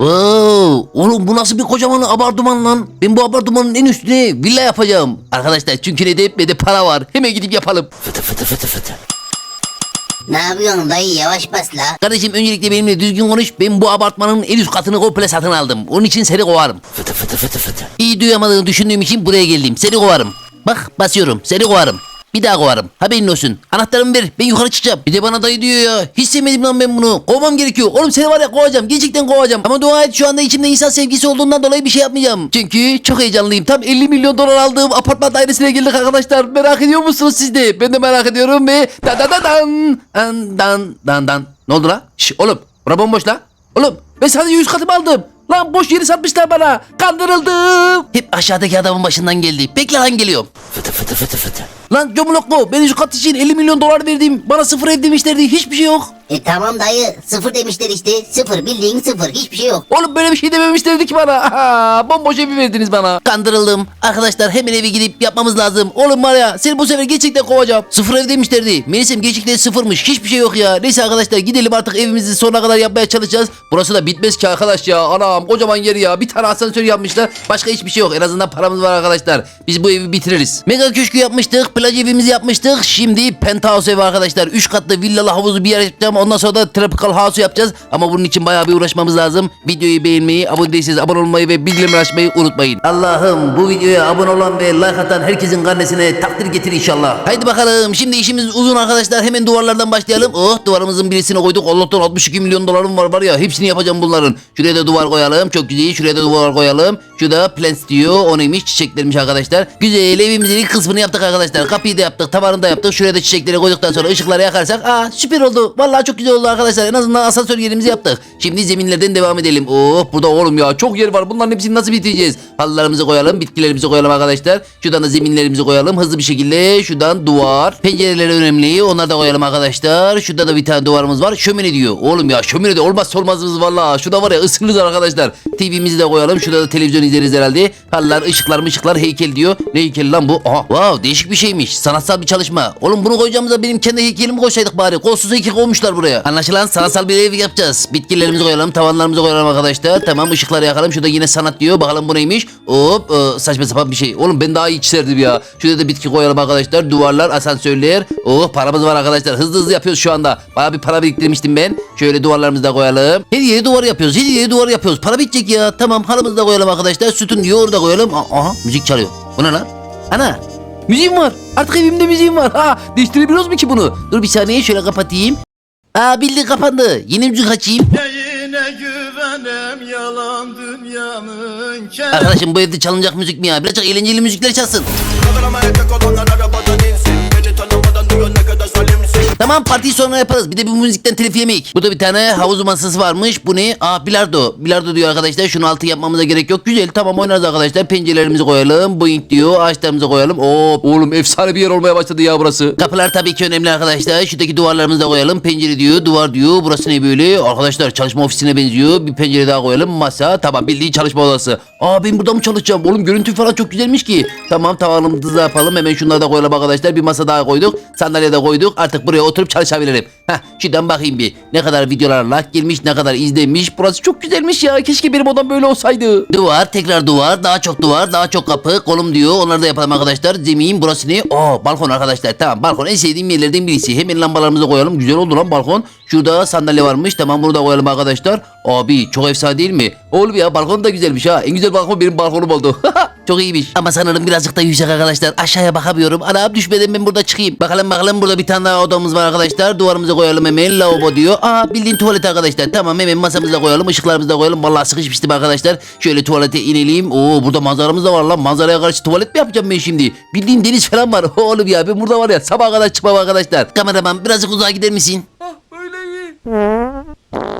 Oo, oğlum bu nasıl bir kocaman apartman lan? Ben bu apartmanın en üstüne villa yapacağım. Arkadaşlar çünkü ne de ne de para var. Hemen gidip yapalım. Fıtı fıtı fıtı fıtı. Ne yapıyorsun dayı yavaş bas la. Kardeşim öncelikle benimle düzgün konuş. Ben bu apartmanın en üst katını komple satın aldım. Onun için seni kovarım. Fıtı fıtı fıtı fıtı. İyi duyamadığını düşündüğüm için buraya geldim. Seni kovarım. Bak basıyorum. Seni kovarım. Bir daha kovarım. Haberin olsun. Anahtarımı ver. Ben yukarı çıkacağım. Bir de bana dayı diyor ya. Hiç sevmedim lan ben bunu. Kovmam gerekiyor. Oğlum seni var ya kovacağım. Gerçekten kovacağım. Ama dua et şu anda içimde insan sevgisi olduğundan dolayı bir şey yapmayacağım. Çünkü çok heyecanlıyım. Tam 50 milyon dolar aldığım apartman dairesine geldik arkadaşlar. Merak ediyor musunuz siz de? Ben de merak ediyorum ve da da da dan dan dan dan dan. Ne oldu la? Şş, oğlum. Bura bomboş la. Oğlum ben sadece 100 katımı aldım. Lan boş yeri satmışlar bana. Kandırıldım. Hep aşağıdaki adamın başından geldi. Bekle lan geliyorum. Fıtı fıtı fıtı fıtı. Lan Comuloklu ben şu kat için 50 milyon dolar verdim. Bana sıfır ev demişlerdi. Hiçbir şey yok. E tamam dayı sıfır demişler işte sıfır bildiğin sıfır hiçbir şey yok. Oğlum böyle bir şey dememişlerdi ki bana. Aha, bomboş evi verdiniz bana. Kandırıldım. Arkadaşlar hemen evi gidip yapmamız lazım. Oğlum var ya seni bu sefer gerçekten kovacağım. Sıfır ev demişlerdi. Meğersem gerçekten sıfırmış. Hiçbir şey yok ya. Neyse arkadaşlar gidelim artık evimizi sonuna kadar yapmaya çalışacağız. Burası da bitmez ki arkadaş ya. Anam kocaman yeri ya. Bir tane asansör yapmışlar. Başka hiçbir şey yok. En azından paramız var arkadaşlar. Biz bu evi bitiririz. Mega köşkü yapmıştık. Plaj evimizi yapmıştık. Şimdi penthouse evi arkadaşlar. 3 katlı villalı havuzu bir yer yapacağım. Ondan sonra da tropical house yapacağız. Ama bunun için bayağı bir uğraşmamız lazım. Videoyu beğenmeyi, abone değilseniz abone olmayı ve bildirimleri açmayı unutmayın. Allah'ım bu videoya abone olan ve like atan herkesin karnesine takdir getir inşallah. Haydi bakalım. Şimdi işimiz uzun arkadaşlar. Hemen duvarlardan başlayalım. Oh duvarımızın birisini koyduk. Allah'tan 62 milyon dolarım var var ya. Hepsini yapacağım bunların. Şuraya da duvar koyalım. Çok güzel. Şuraya da duvar koyalım. Şurada plants diyor. O neymiş? Çiçeklermiş arkadaşlar. Güzel. Evimizin ilk kısmını yaptık arkadaşlar. Kapıyı da yaptık. Tavanını da yaptık. Şuraya da çiçekleri koyduktan sonra ışıkları yakarsak. Aa süper oldu. Vallahi çok güzel oldu arkadaşlar. En azından asansör yerimizi yaptık. Şimdi zeminlerden devam edelim. Oh burada oğlum ya çok yer var. Bunların hepsini nasıl bitireceğiz? Halılarımızı koyalım. Bitkilerimizi koyalım arkadaşlar. Şuradan da zeminlerimizi koyalım. Hızlı bir şekilde. Şuradan duvar. Pencereler önemli. Onları da koyalım arkadaşlar. Şurada da bir tane duvarımız var. Şömine diyor. Oğlum ya şömine de olmazsa olmazımız valla. Şurada var ya ısınırız arkadaşlar. TV'mizi de koyalım. Şurada da televizyon izleriz herhalde. Halılar, ışıklar, ışıklar, heykel diyor. Ne heykeli lan bu? Aha. Wow değişik bir şeymiş. Sanatsal bir çalışma. Oğlum bunu koyacağımıza benim kendi heykelimi koysaydık bari. Kolsuz heykel koymuşlar buraya. Anlaşılan sanatsal bir ev yapacağız. Bitkilerimizi koyalım. Tavanlarımızı koyalım arkadaşlar. Tamam ışıkları yakalım. Şurada yine sanat diyor. Bakalım bu neymiş? Hop e, saçma sapan bir şey. Oğlum ben daha iyi çizerdim ya. Şurada da bitki koyalım arkadaşlar. Duvarlar, asansörler. Oh paramız var arkadaşlar. Hızlı hızlı yapıyoruz şu anda. Bayağı bir para biriktirmiştim ben. Şöyle duvarlarımızı da koyalım. Her yere duvar yapıyoruz. Her yere duvar yapıyoruz. Para bitecek ya. Tamam halımızı da koyalım arkadaşlar. Sütun diyor orada koyalım. Aha müzik çalıyor. Bu ne lan? Ana. Müziğim var. Artık evimde müziğim var. Ha, değiştirebiliyoruz mu ki bunu? Dur bir saniye şöyle kapatayım. Aa bildi kapandı. Yeni müzik açayım. Neyine güvenem yalan dünyanın Arkadaşım bu evde çalınacak müzik mi ya? Birazcık eğlenceli müzikler çalsın. Kaldırama etek olanlar arabadan Tamam partiyi sonra yaparız. Bir de bu müzikten telif yemek. Burada bir tane havuz masası varmış. Bu ne? Aa bilardo. Bilardo diyor arkadaşlar. Şunu altı yapmamıza gerek yok. Güzel tamam oynarız arkadaşlar. Pencerelerimizi koyalım. Boing diyor. Ağaçlarımızı koyalım. Oo oğlum efsane bir yer olmaya başladı ya burası. Kapılar tabii ki önemli arkadaşlar. Şuradaki duvarlarımızı da koyalım. Pencere diyor. Duvar diyor. Burası ne böyle? Arkadaşlar çalışma ofisine benziyor. Bir pencere daha koyalım. Masa. Tamam bildiğin çalışma odası. Aa ben burada mı çalışacağım? Oğlum görüntü falan çok güzelmiş ki. Tamam tavanımızı da yapalım. Hemen şunları da koyalım arkadaşlar. Bir masa daha koyduk. Sandalye de koyduk. Artık buraya oturup çalışabilirim. Heh şuradan bakayım bir. Ne kadar videolar like gelmiş, ne kadar izlenmiş. Burası çok güzelmiş ya. Keşke benim odam böyle olsaydı. Duvar, tekrar duvar, daha çok duvar, daha çok kapı, kolum diyor. Onları da yapalım arkadaşlar. Zemin burası ne? Oo balkon arkadaşlar. Tamam balkon en sevdiğim yerlerden birisi. Hemen lambalarımızı koyalım. Güzel oldu lan balkon. Şurada sandalye varmış. Tamam bunu da koyalım arkadaşlar. Abi çok efsane değil mi? Oğlum ya balkon da güzelmiş ha. En güzel balkon benim balkonum oldu. çok iyiymiş. Ama sanırım birazcık da yüksek arkadaşlar. Aşağıya bakamıyorum. Anam düşmeden ben burada çıkayım. Bakalım bakalım burada bir tane daha odamız var arkadaşlar. Duvarımıza koyalım hemen. Lavabo diyor. Aa bildiğin tuvalet arkadaşlar. Tamam hemen masamıza koyalım. ışıklarımızı koyalım. Vallahi sıkışmıştım arkadaşlar. Şöyle tuvalete inelim. Oo burada manzaramız da var lan. Manzaraya karşı tuvalet mi yapacağım ben şimdi? Bildiğin deniz falan var. Oğlum ya ben burada var ya sabaha kadar çıkmam arkadaşlar. Kameraman birazcık uzağa gider misin? Böyle iyi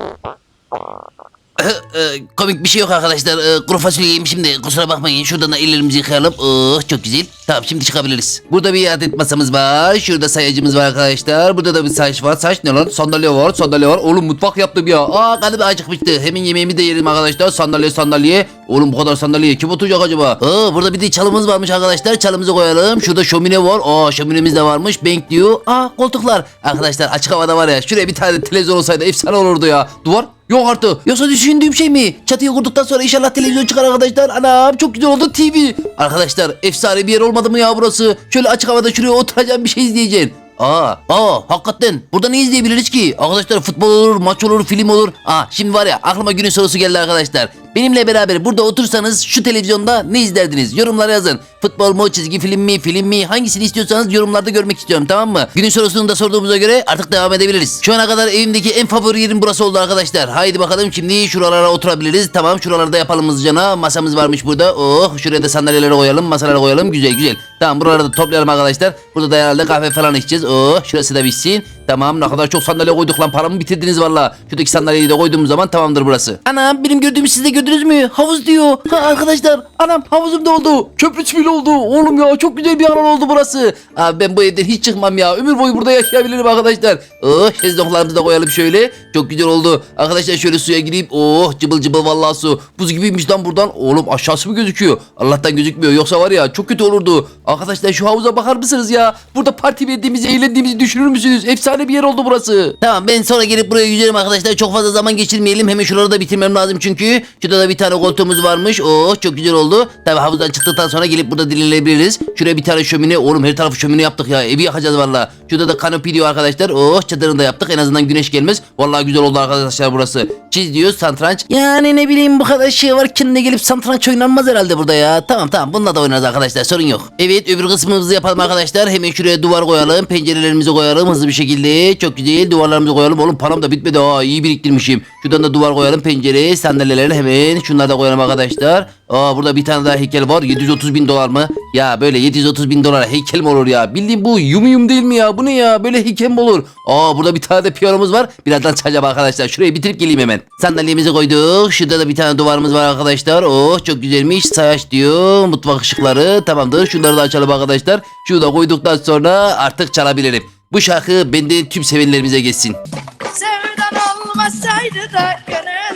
Ee, komik bir şey yok arkadaşlar. Ee, kuru fasulye yemişim de kusura bakmayın. Şuradan da ellerimizi yıkayalım. Oh çok güzel. Tamam şimdi çıkabiliriz. Burada bir adet masamız var. Şurada sayacımız var arkadaşlar. Burada da bir saç var. Saç ne lan? Sandalye var. Sandalye var. Oğlum mutfak yaptım ya. Aa karnım acıkmıştı. Hemen yemeğimi de yerim arkadaşlar. Sandalye sandalye. Oğlum bu kadar sandalye kim oturacak acaba? Aa burada bir de çalımız varmış arkadaşlar. Çalımızı koyalım. Şurada şömine var. Aa şöminemiz de varmış. Bank diyor. Aa koltuklar. Arkadaşlar açık havada var ya. Şuraya bir tane televizyon olsaydı efsane olurdu ya. Duvar Yok artık. Yoksa düşündüğüm şey mi? Çatıyı kurduktan sonra inşallah televizyon çıkar arkadaşlar. Anam çok güzel oldu TV. Arkadaşlar efsane bir yer olmadı mı ya burası? Şöyle açık havada şuraya oturacağım bir şey izleyeceksin. Aa, aa hakikaten. Burada ne izleyebiliriz ki? Arkadaşlar futbol olur, maç olur, film olur. Aa şimdi var ya aklıma günün sorusu geldi arkadaşlar. Benimle beraber burada otursanız şu televizyonda ne izlerdiniz? Yorumlara yazın. Futbol mu, çizgi film mi, film mi hangisini istiyorsanız yorumlarda görmek istiyorum tamam mı? Günün sorusunu da sorduğumuza göre artık devam edebiliriz. Şu ana kadar evimdeki en favori yerim burası oldu arkadaşlar. Haydi bakalım şimdi şuralara oturabiliriz. Tamam şuralarda yapalım hızlıcana. Masamız varmış burada. Oh şuraya da sandalyeleri koyalım, masaları koyalım. Güzel güzel. Tamam buraları da toplayalım arkadaşlar. Burada da herhalde kahve falan içeceğiz. Oh şurası da bitsin. Tamam ne kadar çok sandalye koyduk lan paramı bitirdiniz valla. Şuradaki sandalyeyi de koyduğumuz zaman tamamdır burası. Anam benim gördüğümü siz de gördünüz mü? Havuz diyor. Ha arkadaşlar anam havuzum da oldu. Köprüç bile oldu. Oğlum ya çok güzel bir alan oldu burası. Abi ben bu evden hiç çıkmam ya. Ömür boyu burada yaşayabilirim arkadaşlar. Oh şezlonglarımızı da koyalım şöyle. Çok güzel oldu. Arkadaşlar şöyle suya gireyim. Oh cıbıl cıbıl vallahi su. Buz gibiymiş lan buradan. Oğlum aşağısı mı gözüküyor? Allah'tan gözükmüyor. Yoksa var ya çok kötü olurdu. Arkadaşlar şu havuza bakar mısınız ya? Burada parti verdiğimizi, eğlendiğimizi düşünür müsünüz? Efsane bir yer oldu burası. Tamam ben sonra gelip buraya yüzerim arkadaşlar. Çok fazla zaman geçirmeyelim. Hemen şuraları da bitirmem lazım çünkü. Şurada da bir tane koltuğumuz varmış. Oh çok güzel oldu. Tabii havuzdan çıktıktan sonra gelip burada dinlenebiliriz. Şuraya bir tane şömine. Oğlum her tarafı şömine yaptık ya. Evi yakacağız valla. Şurada da kanopi diyor arkadaşlar. Oh çadırını da yaptık. En azından güneş gelmez. Vallahi güzel oldu arkadaşlar burası. Çiz diyor santranç. Yani ne bileyim bu kadar şey varken de gelip santranç oynanmaz herhalde burada ya. Tamam tamam bununla da oynarız arkadaşlar sorun yok. Evet öbür kısmımızı yapalım arkadaşlar. Hemen şuraya duvar koyalım. Pencerelerimizi koyalım hızlı bir şekilde. Çok güzel duvarlarımızı koyalım. Oğlum param da bitmedi ha iyi biriktirmişim. Şuradan da duvar koyalım. Pencere sandalyeleri hemen şunları da koyalım arkadaşlar. Aa burada bir tane daha heykel var. 730 bin dolar mı? Ya böyle 730 bin dolar heykel mi olur ya? Bildiğin bu yum yum değil mi ya? Bu ne ya? Böyle heykel mi olur? Aa burada bir tane de piyanomuz var. Birazdan çalacağım arkadaşlar. Şurayı bitirip geleyim hemen. Sandalyemizi koyduk. Şurada da bir tane duvarımız var arkadaşlar. Oh çok güzelmiş. Sayaç diyor. Mutfak ışıkları. Tamamdır. Şunları da açalım arkadaşlar. Şunu da koyduktan sonra artık çalabilirim. Bu şarkı benden tüm sevenlerimize geçsin. Sevdan olmasaydı da gönül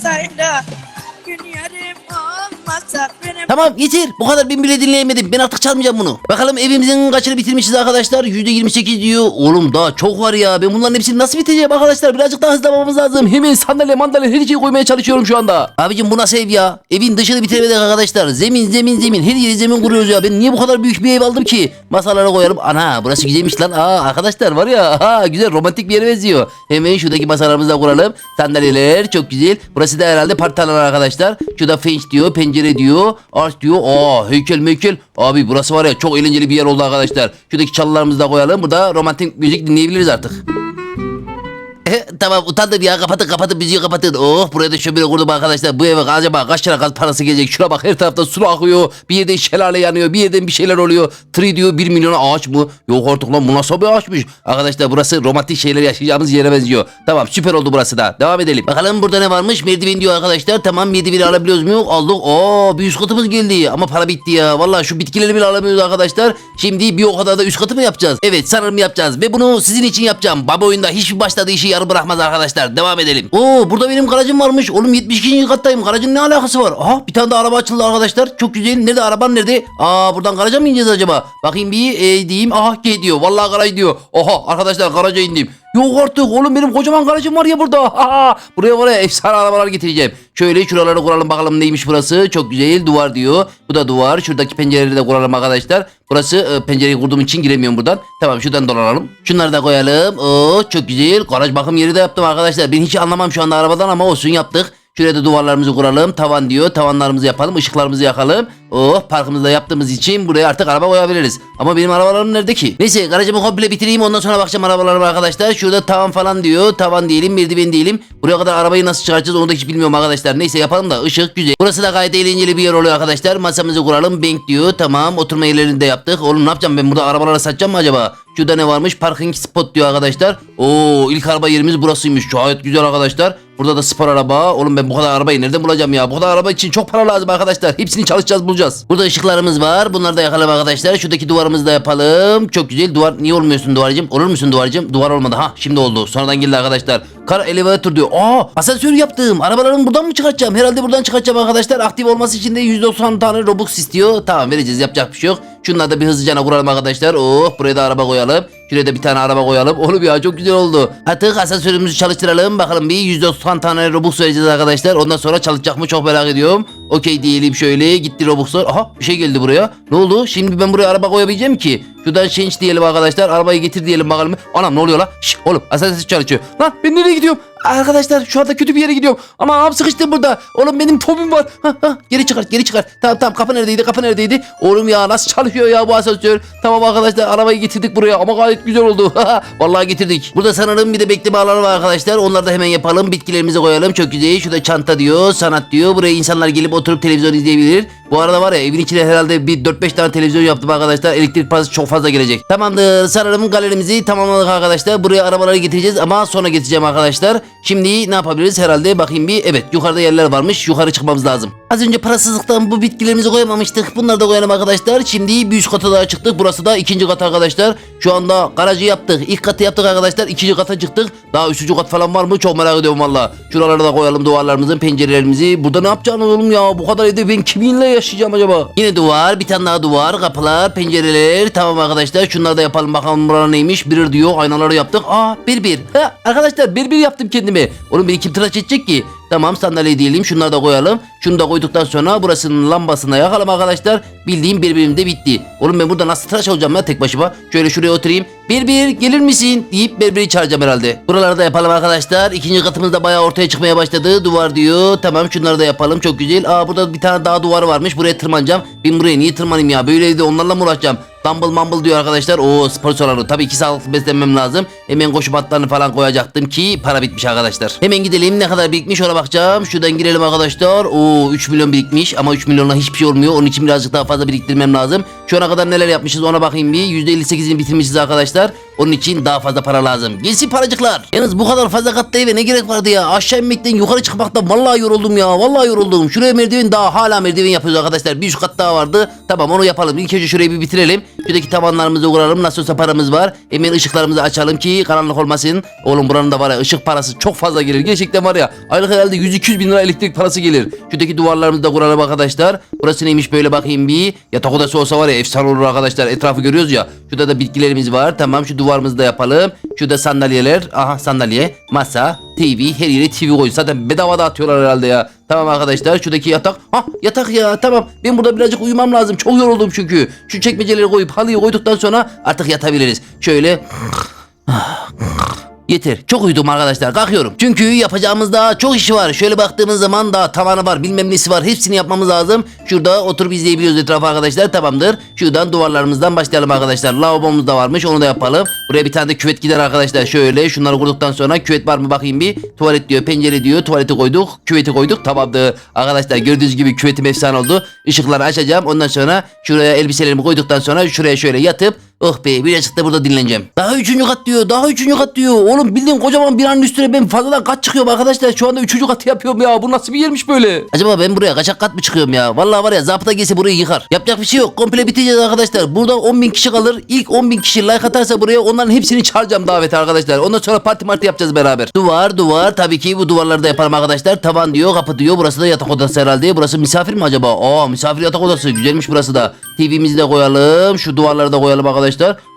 olmasaydı Gün yarım olmasa benim Tamam yeter. Bu kadar ben bile dinleyemedim. Ben artık çalmayacağım bunu. Bakalım evimizin kaçını bitirmişiz arkadaşlar. %28 diyor. Oğlum daha çok var ya. Ben bunların hepsini nasıl bitireceğim arkadaşlar? Birazcık daha hızlamamız lazım. Hemen sandalye mandalye her şeyi koymaya çalışıyorum şu anda. Abicim bu nasıl ev ya? Evin dışını bitiremedik arkadaşlar. Zemin zemin zemin. Her yeri zemin kuruyoruz ya. Ben niye bu kadar büyük bir ev aldım ki? Masalara koyalım. Ana burası güzelmiş lan. Aa arkadaşlar var ya. Ha güzel romantik bir yere benziyor. Hemen şuradaki masalarımızı da kuralım. Sandalyeler çok güzel. Burası da herhalde parti alanı arkadaşlar. Şurada fenç diyor, pencere diyor, arş diyor. Aa heykel meykel. Abi burası var ya çok eğlenceli bir yer oldu arkadaşlar. Şuradaki çalılarımızı da koyalım. Burada romantik müzik dinleyebiliriz artık. Tamam utandım ya kapatın kapatın müziği kapatın. Oh buraya da şömine kurdum arkadaşlar. Bu eve acaba kaç lira gaz parası gelecek? Şuna bak her tarafta su akıyor. Bir yerden şelale yanıyor. Bir yerden bir şeyler oluyor. Tree diyor 1 milyona ağaç mı? Yok artık lan bu nasıl bir ağaçmış? Arkadaşlar burası romantik şeyler yaşayacağımız yere benziyor. Tamam süper oldu burası da. Devam edelim. Bakalım burada ne varmış? Merdiven diyor arkadaşlar. Tamam merdiveni alabiliyoruz mu? Aldık. Oo bir üst katımız geldi. Ama para bitti ya. Vallahi şu bitkileri bile alamıyoruz arkadaşlar. Şimdi bir o kadar da üst katı mı yapacağız? Evet sanırım yapacağız. Ve bunu sizin için yapacağım. Baba oyunda hiçbir başladığı işi yarı bırakmaz arkadaşlar. Devam edelim. Oo burada benim garajım varmış. Oğlum 72. kattayım. Garajın ne alakası var? Aha bir tane de araba açıldı arkadaşlar. Çok güzel. Nerede araban nerede? Aa buradan garaja mı ineceğiz acaba? Bakayım bir e, diyeyim. Aha G diyor. Vallahi garaj diyor. Oha arkadaşlar garaja indim. Yok artık oğlum benim kocaman garajım var ya burada. Buraya var efsane arabalar getireceğim. Şöyle şuraları kuralım bakalım neymiş burası. Çok güzel duvar diyor. Bu da duvar. Şuradaki pencereleri de kuralım arkadaşlar. Burası e, pencereyi kurduğum için giremiyorum buradan. Tamam şuradan dolanalım. Şunları da koyalım. Oo çok güzel. Garaj bakım yeri de yaptım arkadaşlar. Ben hiç anlamam şu anda arabadan ama olsun yaptık. Şuraya da duvarlarımızı kuralım. Tavan diyor. Tavanlarımızı yapalım. ışıklarımızı yakalım. Oh parkımızı da yaptığımız için buraya artık araba koyabiliriz. Ama benim arabalarım nerede ki? Neyse garajımı komple bitireyim ondan sonra bakacağım arabalarıma arkadaşlar. Şurada tavan falan diyor. Tavan diyelim merdiven diyelim. Buraya kadar arabayı nasıl çıkartacağız onu da hiç bilmiyorum arkadaşlar. Neyse yapalım da ışık güzel. Burası da gayet eğlenceli bir yer oluyor arkadaşlar. Masamızı kuralım. Bank diyor. Tamam oturma yerlerini de yaptık. Oğlum ne yapacağım ben burada arabaları satacağım mı acaba? Şurada ne varmış? Parking spot diyor arkadaşlar. Oo ilk araba yerimiz burasıymış. Gayet güzel arkadaşlar. Burada da spor araba. Oğlum ben bu kadar arabayı nereden bulacağım ya? Bu kadar araba için çok para lazım arkadaşlar. Hepsini çalışacağız bulacağız. Burada ışıklarımız var. Bunları da yakalım arkadaşlar. Şuradaki duvarımızı da yapalım. Çok güzel. Duvar niye olmuyorsun duvarcım? Olur musun duvarcım? Duvar olmadı. Ha şimdi oldu. Sonradan geldi arkadaşlar. Kar elevator diyor. Aa asansör yaptım. Arabalarımı buradan mı çıkartacağım? Herhalde buradan çıkartacağım arkadaşlar. Aktif olması için de 190 tane Robux istiyor. Tamam vereceğiz. Yapacak bir şey yok. Şunları da bir hızlıca kuralım arkadaşlar. Oh buraya da araba koyalım. Şuraya da bir tane araba koyalım. Oğlum ya çok güzel oldu. Artık asansörümüzü çalıştıralım. Bakalım bir 190 tane Robux vereceğiz arkadaşlar. Ondan sonra çalışacak mı çok merak ediyorum. Okey diyelim şöyle. Gitti Robux'lar. Aha bir şey geldi buraya. Ne oldu? Şimdi ben buraya araba koyabileceğim ki. Şuradan change diyelim arkadaşlar. Arabayı getir diyelim bakalım. Anam ne oluyor la? Şş, oğlum asansör çalışıyor. Lan ben nereye gidiyorum? Arkadaşlar şu anda kötü bir yere gidiyorum. Ama abi sıkıştım burada. Oğlum benim fobim var. Ha, ha, geri çıkar geri çıkar. Tamam tamam kapı neredeydi kapı neredeydi? Oğlum ya nasıl çalışıyor ya bu asansör? Tamam arkadaşlar arabayı getirdik buraya ama gayet güzel oldu. Vallahi getirdik. Burada sanırım bir de bekleme alanı var arkadaşlar. Onları da hemen yapalım. Bitkilerimizi koyalım. Çok güzel. Şurada çanta diyor. Sanat diyor. Buraya insanlar gelip oturup televizyon izleyebilir. Bu arada var ya evin içine herhalde bir 4-5 tane televizyon yaptım arkadaşlar. Elektrik parası çok fazla gelecek. Tamamdır. Sanırım galerimizi tamamladık arkadaşlar. Buraya arabaları getireceğiz ama sonra getireceğim arkadaşlar. Şimdi ne yapabiliriz herhalde bakayım bir. Evet yukarıda yerler varmış. Yukarı çıkmamız lazım. Az önce parasızlıktan bu bitkilerimizi koyamamıştık. Bunları da koyalım arkadaşlar. Şimdi bir üst kata daha çıktık. Burası da ikinci kat arkadaşlar. Şu anda garajı yaptık. İlk katı yaptık arkadaşlar. İkinci kata çıktık. Daha üçüncü kat falan var mı? Çok merak ediyorum valla. Şuralara da koyalım duvarlarımızın pencerelerimizi. Burada ne yapacağını oğlum ya? Bu kadar evde ben kiminle yaşayacağım acaba? Yine duvar. Bir tane daha duvar. Kapılar, pencereler. Tamam arkadaşlar. Şunları da yapalım. Bakalım buralar neymiş. Bir diyor. Aynaları yaptık. Aa bir bir. Ha, arkadaşlar bir bir yaptım kendime. Oğlum beni kim tıraş edecek ki? Tamam sandalye diyelim. Şunları da koyalım. Şunu da koyduktan sonra burasının lambasına yakalım arkadaşlar. Bildiğim birbirim de bitti. Oğlum ben burada nasıl tıraş olacağım ya tek başıma? Şöyle şuraya oturayım. Bir bir gelir misin? deyip birbiri çağıracağım herhalde. Buraları da yapalım arkadaşlar. İkinci katımız da bayağı ortaya çıkmaya başladı. Duvar diyor. Tamam şunları da yapalım. Çok güzel. Aa burada bir tane daha duvar varmış. Buraya tırmanacağım. Ben buraya niye tırmanayım ya? Böyle evde onlarla mı uğraşacağım? Dumble mumble diyor arkadaşlar. O salonu. Tabii ki sağlıklı beslenmem lazım. Hemen koşu batlarını falan koyacaktım ki para bitmiş arkadaşlar. Hemen gidelim ne kadar birikmiş ona bakacağım. Şuradan girelim arkadaşlar. Oo 3 milyon birikmiş ama 3 milyonla hiçbir şey olmuyor. Onun için birazcık daha fazla biriktirmem lazım. Şu ana kadar neler yapmışız ona bakayım bir. %58'ini bitirmişiz arkadaşlar. Onun için daha fazla para lazım. Gelsin paracıklar. Yalnız bu kadar fazla katlı eve ne gerek vardı ya? Aşağı inmekten yukarı çıkmaktan vallahi yoruldum ya. Vallahi yoruldum. Şuraya merdiven daha hala merdiven yapıyoruz arkadaşlar. Bir üst kat daha vardı. Tamam onu yapalım. İlk önce şurayı bir bitirelim. Şuradaki tavanlarımızı kuralım. Nasıl olsa paramız var. Hemen ışıklarımızı açalım ki karanlık olmasın. Oğlum buranın da var ya ışık parası çok fazla gelir. Gerçekten var ya aylık herhalde 100-200 bin lira elektrik parası gelir. Şuradaki duvarlarımızı da kuralım arkadaşlar. Burası neymiş böyle bakayım bir. Yatak odası olsa var ya efsane olur arkadaşlar. Etrafı görüyoruz ya. Şurada da bitkilerimiz var. Tamam şu duvarımızı da yapalım. Şurada sandalyeler. Aha sandalye, masa, TV. Her yere TV koyun. Zaten bedava dağıtıyorlar herhalde ya. Tamam arkadaşlar şuradaki yatak. Ha yatak ya tamam. Ben burada birazcık uyumam lazım. Çok yoruldum çünkü. Şu çekmeceleri koyup halıyı koyduktan sonra artık yatabiliriz. Şöyle Yeter. Çok uyudum arkadaşlar. Kalkıyorum. Çünkü yapacağımız daha çok işi var. Şöyle baktığımız zaman daha tavanı var. Bilmem nesi var. Hepsini yapmamız lazım. Şurada oturup izleyebiliyoruz etrafı arkadaşlar. Tamamdır. Şuradan duvarlarımızdan başlayalım arkadaşlar. Lavabomuz da varmış. Onu da yapalım. Buraya bir tane de küvet gider arkadaşlar. Şöyle şunları kurduktan sonra küvet var mı bakayım bir. Tuvalet diyor. Pencere diyor. Tuvaleti koyduk. Küveti koyduk. Tamamdır. Arkadaşlar gördüğünüz gibi küvetim efsane oldu. Işıkları açacağım. Ondan sonra şuraya elbiselerimi koyduktan sonra şuraya şöyle yatıp Oh be birazcık da burada dinleneceğim. Daha üçüncü kat diyor. Daha üçüncü kat diyor. Oğlum bildiğin kocaman binanın üstüne ben fazladan kat çıkıyorum arkadaşlar. Şu anda üçüncü katı yapıyorum ya. Bu nasıl bir yermiş böyle? Acaba ben buraya kaçak kat mı çıkıyorum ya? Vallahi var ya zabıta gelse burayı yıkar. Yapacak bir şey yok. Komple biteceğiz arkadaşlar. Burada 10 bin kişi kalır. İlk 10 bin kişi like atarsa buraya onların hepsini çağıracağım davete arkadaşlar. Ondan sonra parti marti yapacağız beraber. Duvar duvar. Tabii ki bu duvarları da yapalım arkadaşlar. Tavan diyor kapı diyor. Burası da yatak odası herhalde. Burası misafir mi acaba? Aa misafir yatak odası. Güzelmiş burası da. TV'mizi de koyalım. Şu duvarları da koyalım arkadaşlar.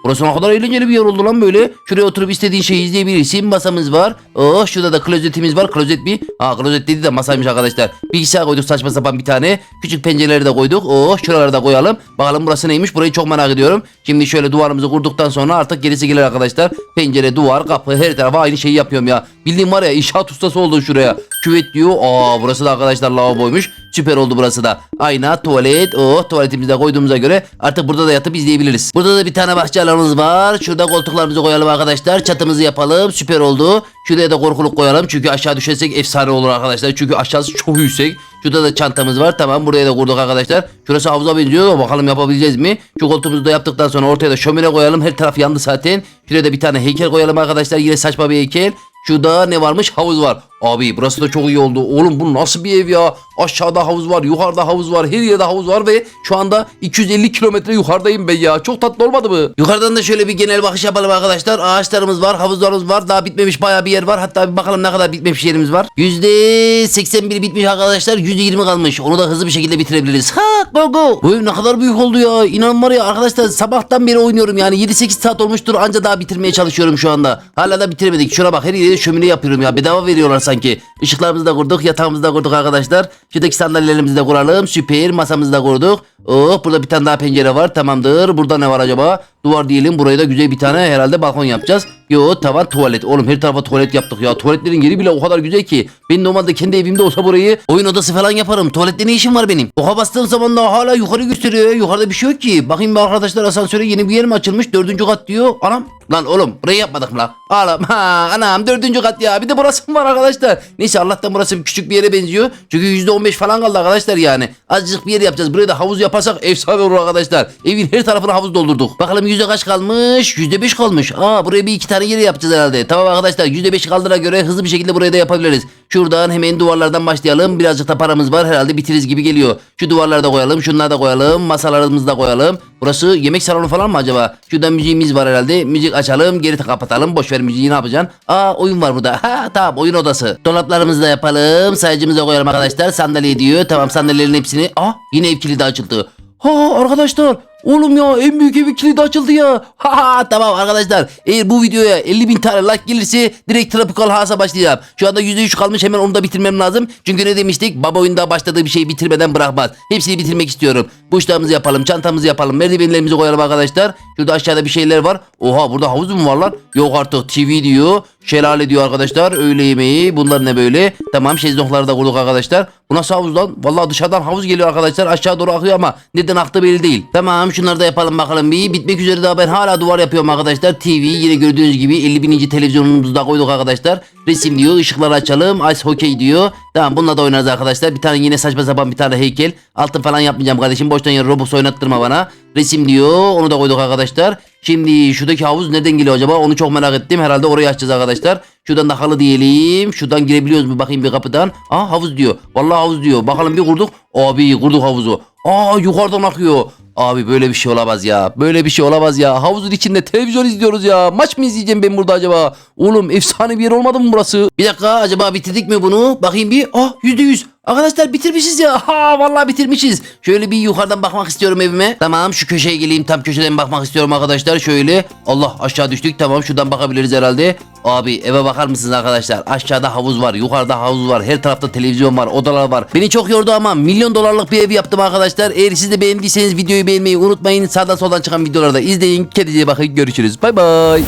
Burası ne kadar eğlenceli bir yer oldu lan böyle. Şuraya oturup istediğin şeyi izleyebilirsin. Masamız var. Oh şurada da klozetimiz var. Klozet bir. Aa klozet dedi de masaymış arkadaşlar. Bilgisayar koyduk saçma sapan bir tane. Küçük pencereleri de koyduk. Oh şuraları da koyalım. Bakalım burası neymiş. Burayı çok merak ediyorum. Şimdi şöyle duvarımızı kurduktan sonra artık gerisi gelir arkadaşlar. Pencere, duvar, kapı her tarafa aynı şeyi yapıyorum ya. Bildiğim var ya inşaat ustası oldun şuraya. Küvet diyor. Aa burası da arkadaşlar lavaboymuş. Süper oldu burası da. Ayna, tuvalet. Oh tuvaletimizi de koyduğumuza göre artık burada da yatıp izleyebiliriz. Burada da bir tane bahçe alanımız var. Şurada koltuklarımızı koyalım arkadaşlar. Çatımızı yapalım. Süper oldu. Şuraya da korkuluk koyalım. Çünkü aşağı düşersek efsane olur arkadaşlar. Çünkü aşağısı çok yüksek. Şurada da çantamız var. Tamam buraya da kurduk arkadaşlar. Şurası havuza benziyor. Bakalım yapabileceğiz mi? Şu koltuğumuzu da yaptıktan sonra ortaya da şömine koyalım. Her taraf yandı zaten. Şuraya da bir tane heykel koyalım arkadaşlar. Yine saçma bir heykel. Şurada ne varmış? Havuz var. Abi burası da çok iyi oldu. Oğlum bu nasıl bir ev ya? Aşağıda havuz var, yukarıda havuz var, her yerde havuz var ve şu anda 250 kilometre yukarıdayım ben ya. Çok tatlı olmadı mı? Yukarıdan da şöyle bir genel bakış yapalım arkadaşlar. Ağaçlarımız var, havuzlarımız var. Daha bitmemiş bayağı bir yer var. Hatta bir bakalım ne kadar bitmemiş yerimiz var. %81 bitmiş arkadaşlar. %20 kalmış. Onu da hızlı bir şekilde bitirebiliriz. Ha go go. Bu ne kadar büyük oldu ya. İnan var ya arkadaşlar sabahtan beri oynuyorum yani 7-8 saat olmuştur anca daha bitirmeye çalışıyorum şu anda. Hala da bitiremedik. Şuna bak her yere şömine yapıyorum ya. Bedava veriyorlar sanki. Işıklarımızı da kurduk, yatağımızı da kurduk arkadaşlar. Şuradaki sandalyelerimizi de kuralım. Süper. Masamızı da kurduk. Oh burada bir tane daha pencere var. Tamamdır. Burada ne var acaba? Duvar diyelim. Buraya da güzel bir tane herhalde balkon yapacağız. Yo tavan tuvalet. Oğlum her tarafa tuvalet yaptık ya. Tuvaletlerin yeri bile o kadar güzel ki. Ben normalde kendi evimde olsa burayı oyun odası falan yaparım. Tuvalette ne işim var benim? Oha bastığım zaman da hala yukarı gösteriyor. Yukarıda bir şey yok ki. Bakayım bir arkadaşlar asansöre yeni bir yer mi açılmış? Dördüncü kat diyor. Anam. Lan oğlum burayı yapmadık mı lan? Oğlum ha anam dördüncü kat ya. Bir de burası mı var arkadaşlar? Neyse Allah'tan burası küçük bir yere benziyor. Çünkü yüzde on beş falan kaldı arkadaşlar yani. Azıcık bir yer yapacağız. Buraya da havuz yaparsak efsane olur arkadaşlar. Evin her tarafına havuz doldurduk. Bakalım yüzde kaç kalmış? Yüzde beş kalmış. Aa buraya bir iki tane yer yapacağız herhalde. Tamam arkadaşlar yüzde beş kaldığına göre hızlı bir şekilde burayı da yapabiliriz. Şuradan hemen duvarlardan başlayalım. Birazcık da paramız var herhalde biteriz gibi geliyor. Şu duvarları da koyalım. Şunları da koyalım. Masalarımızı da koyalım. Burası yemek salonu falan mı acaba? Şurada müziğimiz var herhalde. Müzik açalım. Geri kapatalım. Boş ver müziği ne yapacaksın? Aa oyun var burada. Ha tamam oyun odası. Dolaplarımızı da yapalım. Sayıcımızı da koyalım arkadaşlar. Sandalye diyor. Tamam sandalyelerin hepsini. Aa yine ev kilidi açıldı. Ha arkadaşlar Oğlum ya en büyük evi kilidi açıldı ya. Ha ha tamam arkadaşlar. Eğer bu videoya 50 bin tane like gelirse direkt Tropical House'a başlayacağım. Şu anda %3 kalmış hemen onu da bitirmem lazım. Çünkü ne demiştik? Baba oyunda başladığı bir şeyi bitirmeden bırakmaz. Hepsini bitirmek istiyorum. Buşlarımızı yapalım, çantamızı yapalım, merdivenlerimizi koyalım arkadaşlar. Şurada aşağıda bir şeyler var. Oha burada havuz mu var lan? Yok artık TV diyor. Şelale diyor arkadaşlar. Öğle yemeği. Bunlar ne böyle? Tamam şezlongları da kurduk arkadaşlar. Bu nasıl havuz lan? Vallahi dışarıdan havuz geliyor arkadaşlar. Aşağı doğru akıyor ama neden aktı belli değil. Tamam şunları da yapalım bakalım bir. Bitmek üzere daha ben hala duvar yapıyorum arkadaşlar. TV yine gördüğünüz gibi 50 bininci televizyonumuzu da koyduk arkadaşlar. Resim diyor. ışıkları açalım. Ice hockey diyor. Tamam bununla da oynarız arkadaşlar. Bir tane yine saçma sapan bir tane heykel. Altın falan yapmayacağım kardeşim. Boştan yere Robux oynattırma bana. Resim diyor. Onu da koyduk arkadaşlar. Şimdi şuradaki havuz nereden geliyor acaba? Onu çok merak ettim. Herhalde orayı açacağız arkadaşlar. Şuradan da halı diyelim. Şuradan girebiliyoruz mu? Bakayım bir kapıdan. Aa havuz diyor. Vallahi havuz diyor. Bakalım bir kurduk. Abi kurduk havuzu. Aa yukarıdan akıyor. Abi böyle bir şey olamaz ya. Böyle bir şey olamaz ya. Havuzun içinde televizyon izliyoruz ya. Maç mı izleyeceğim ben burada acaba? Oğlum efsane bir yer olmadı mı burası? Bir dakika acaba bitirdik mi bunu? Bakayım bir. Ah yüzde yüz. Arkadaşlar bitirmişiz ya. Ha vallahi bitirmişiz. Şöyle bir yukarıdan bakmak istiyorum evime. Tamam şu köşeye geleyim. Tam köşeden bakmak istiyorum arkadaşlar. Şöyle. Allah aşağı düştük. Tamam şuradan bakabiliriz herhalde. Abi eve bakar mısınız arkadaşlar? Aşağıda havuz var. Yukarıda havuz var. Her tarafta televizyon var. Odalar var. Beni çok yordu ama milyon dolarlık bir ev yaptım arkadaşlar. Eğer siz de beğendiyseniz videoyu beğenmeyi unutmayın. Sağdan soldan çıkan videoları da izleyin. Kendinize bakın. Görüşürüz. Bay bay.